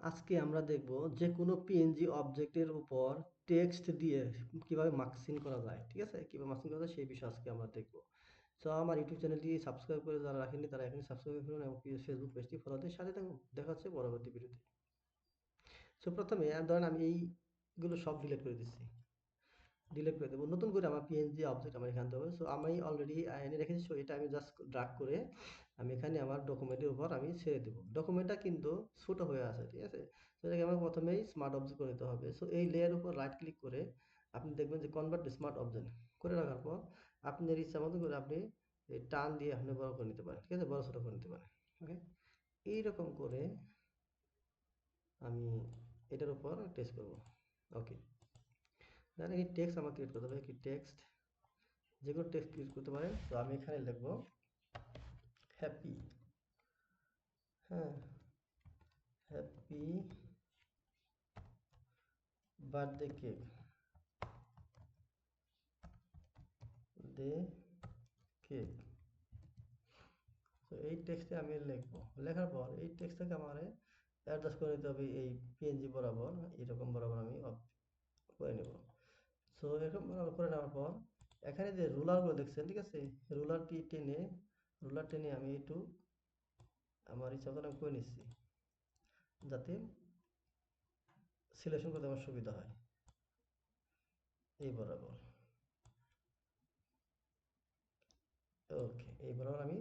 আজকে আমরা দেখব যে কোনো পিএনজি অবজেক্টের উপর টেক্সট দিয়ে কীভাবে মার্কসিং করা যায়, ঠিক আছে? কীভাবে মার্কসিং করা যায় সেই বিষয়ে আজকে আমরা দেখব। সো আমার ইউটিউব চ্যানেলটি সাবস্ক্রাইব করে যারা রাখেনি তারা এখনই সাবস্ক্রাইব করুন এবং ফেসবুক পেজটি ফলো দিয়ে সাথে থাকুন। দেখা হচ্ছে পরবর্তী ভিডিওতে সো প্রথমে, ধরেন আমি এইগুলো সব ডিলিট করে দিচ্ছি। ডিলিট করে দেবো। নতুন করে আমার পিএনজি অবজেক্ট আমার এখানে হবে। সো আমি অলরেডি এনে রেখেছি। সো এটা আমি জাস্ট ড্রাগ করে আমি এখানে আমার ডকুমেন্টের উপর আমি ছেড়ে দেবো। ডকুমেন্টটা কিন্তু ছোটো হয়ে আছে, ঠিক আছে? তো এটাকে আমার প্রথমেই স্মার্ট অবজেক্ট করে নিতে হবে। সো এই লেয়ার উপর রাইট ক্লিক করে আপনি দেখবেন যে কনভার্ট স্মার্ট অবজেক্ট করে রাখার পর আপনার ইচ্ছা মতো করে আপনি টান দিয়ে আপনি বড় করে নিতে পারেন, ঠিক আছে? বড় ছোটো করে নিতে পারেন ওকে এইরকম করে আমি এটার উপর টেস্ট করব ওকে তাহলে এই টেক্সট আমার ক্রিয়েট করতে হবে। কি টেক্সট যে কোনো টেক্সট ক্রিয়েট করতে পারেন। তো আমি এখানে লিখব হ্যাপি হ্যাঁ হ্যাপি বার্থডে কেক দে কেক তো এই টেক্সটে আমি লিখব। লেখার পর এই টেক্সটটাকে আমার অ্যাডজাস্ট করে নিতে হবে এই পিএনজি বরাবর। এরকম বরাবর আমি করে নেব। সো এরকম করে নেওয়ার পর, এখানে যে রুলারগুলো দেখছেন, ঠিক আছে? রুলারটি টেনে রুলার টেনে আমি একটু আমার ইচ্ছা আমি করে নিচ্ছি, যাতে সিলেকশন করতে আমার সুবিধা হয়। এই বরাবর। ওকে এই বরাবর আমি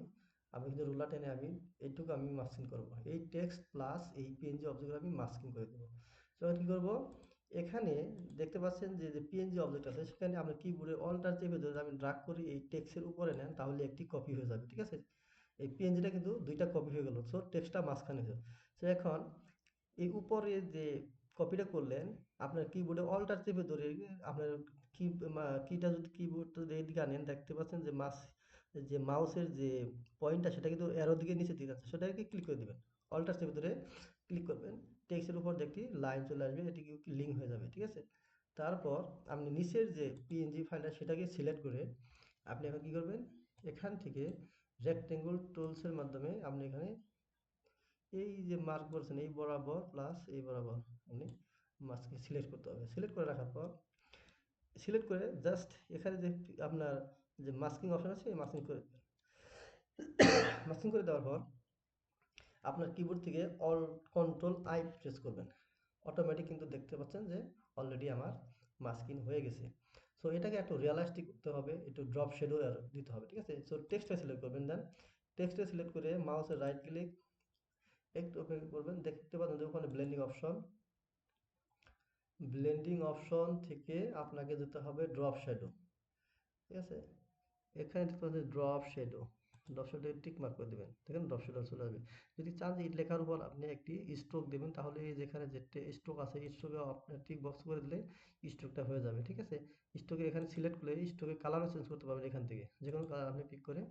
আমি কিন্তু রুলার টেনে আমি এইটুকু আমি মাস্কিং করব। এই টেক্সট প্লাস এই পিএনজি অবজেক্টগুলো আমি মাস্কিং করে দেবো। তো কী করব? এখানে দেখতে পাচ্ছেন যে যে পিএনজি অবজেক্ট আছে, সেখানে আমরা কিবোর্ডে অল্টার চেপে যদি আমি ড্রাগ করি, এই টেক্সটের উপরে নেন, তাহলে একটি কপি হয়ে যাবে, ঠিক আছে? এই পিএনজিটা কিন্তু দুইটা কপি হয়ে গেল সো টেক্সটটা মাঝখানে হয়ে সো এখন এই উপরে যে কপিটা করলেন, আপনার কিবোর্ডে অল্টার চেপে ধরে আপনার কি কিটা যদি কিবোর্ডটা এইদিকে আনেন, দেখতে পাচ্ছেন যে মাস যে মাউসের যে পয়েন্টটা, সেটা কিন্তু এরো দিকে নিচে দিকে আছে, সেটাকে ক্লিক করে দেবেন। অল্টার চেপে ধরে ক্লিক করবেন। টেক্সটের উপর দেখটি লাইন চলে আসবে, এটি লিঙ্ক হয়ে যাবে, ঠিক আছে? তারপর আপনি নিচের যে পিএনজি ফাইলটা সেটাকে সিলেক্ট করে আপনি এখন কী করবেন? এখান থেকে রেক্টেঙ্গল টুলসের মাধ্যমে আপনি এখানে এই যে মার্ক করছেন এই বরাবর প্লাস এই বরাবর আপনি মাস্ককে সিলেক্ট করতে হবে। সিলেক্ট করে রাখার পর সিলেক্ট করে জাস্ট এখানে যে আপনার যে মাস্কিং অপশন আছে এই মাস্কিং করে দেবেন। মাস্কিং করে দেওয়ার পর আপনার কিবোর্ড থেকে অল কন্ট্রোল আই প্রেস করবেন। অটোমেটিক কিন্তু দেখতে পাচ্ছেন যে অলরেডি আমার মাস্কিং হয়ে গেছে। সো এটাকে একটু রিয়ালিস্টিক করতে হবে একটু ড্রপ শেডো দিতে হবে ঠিক আছে? সো টেক্সটে সিলেক্ট করবেন দেন টেক্সটে সিলেক্ট করে মাউসের রাইট ক্লিক একটু ওপেন করবেন। দেখতে পাচ্ছেন যে ওখানে ব্লেন্ডিং অপশন ব্লেন্ডিং অপশন থেকে আপনাকে যেতে হবে ড্রপ শ্যাডো ঠিক আছে? এখানে দেখতে পাচ্ছেন drop shadow drop shadow tick mark করে দেবেন। দেখেন ড্রপ শ্যাডো চলে আসবে। যদি চান যে লেখার উপর আপনি একটি স্ট্রোক দেবেন, তাহলে এই যেখানে যে স্ট্রোক আছে স্ট্রোকে আপনার টিক বক্স করে দিলে স্ট্রোকটা হয়ে যাবে, ঠিক আছে? স্ট্রোকে এখানে সিলেক্ট করলে স্ট্রোকে কালারও চেঞ্জ করতে পারবেন এখান থেকে। যে কোনো কালার আপনি পিক করে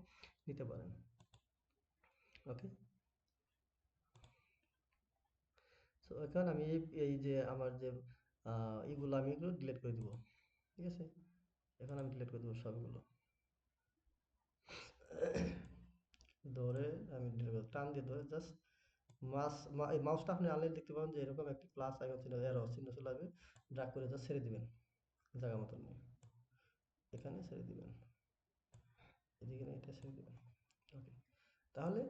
নিতে পারেন। ওকে সো এখন আমি এই যে আমার যে এইগুলো আমি এগুলো ডিলিট করে দিব, ঠিক আছে? এখন আমি ডিলিট করে দেবো সবগুলো। ধরে, আমি টান দিয়ে ধরে জাস্ট মাস এই মাউসটা আপনি আনলে দেখতে পাবেন যে এরকম একটি প্লাস আইকন ছিল এরো চিহ্ন চলে আসবে। ড্রাগ করে জাস্ট ছেড়ে দিবেন, জায়গা মতন নিয়ে। এখানে ছেড়ে দিবেন, এদিকে এটা ছেড়ে দিবেন। ওকে তাহলে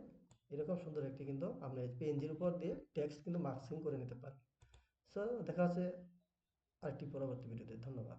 এরকম সুন্দর একটি কিন্তু আপনি পেনজির উপর দিয়ে টেক্সট কিন্তু মার্কসিং করে নিতে পারেন। সো দেখা হচ্ছে আরেকটি পরবর্তী ভিডিওতে ধন্যবাদ।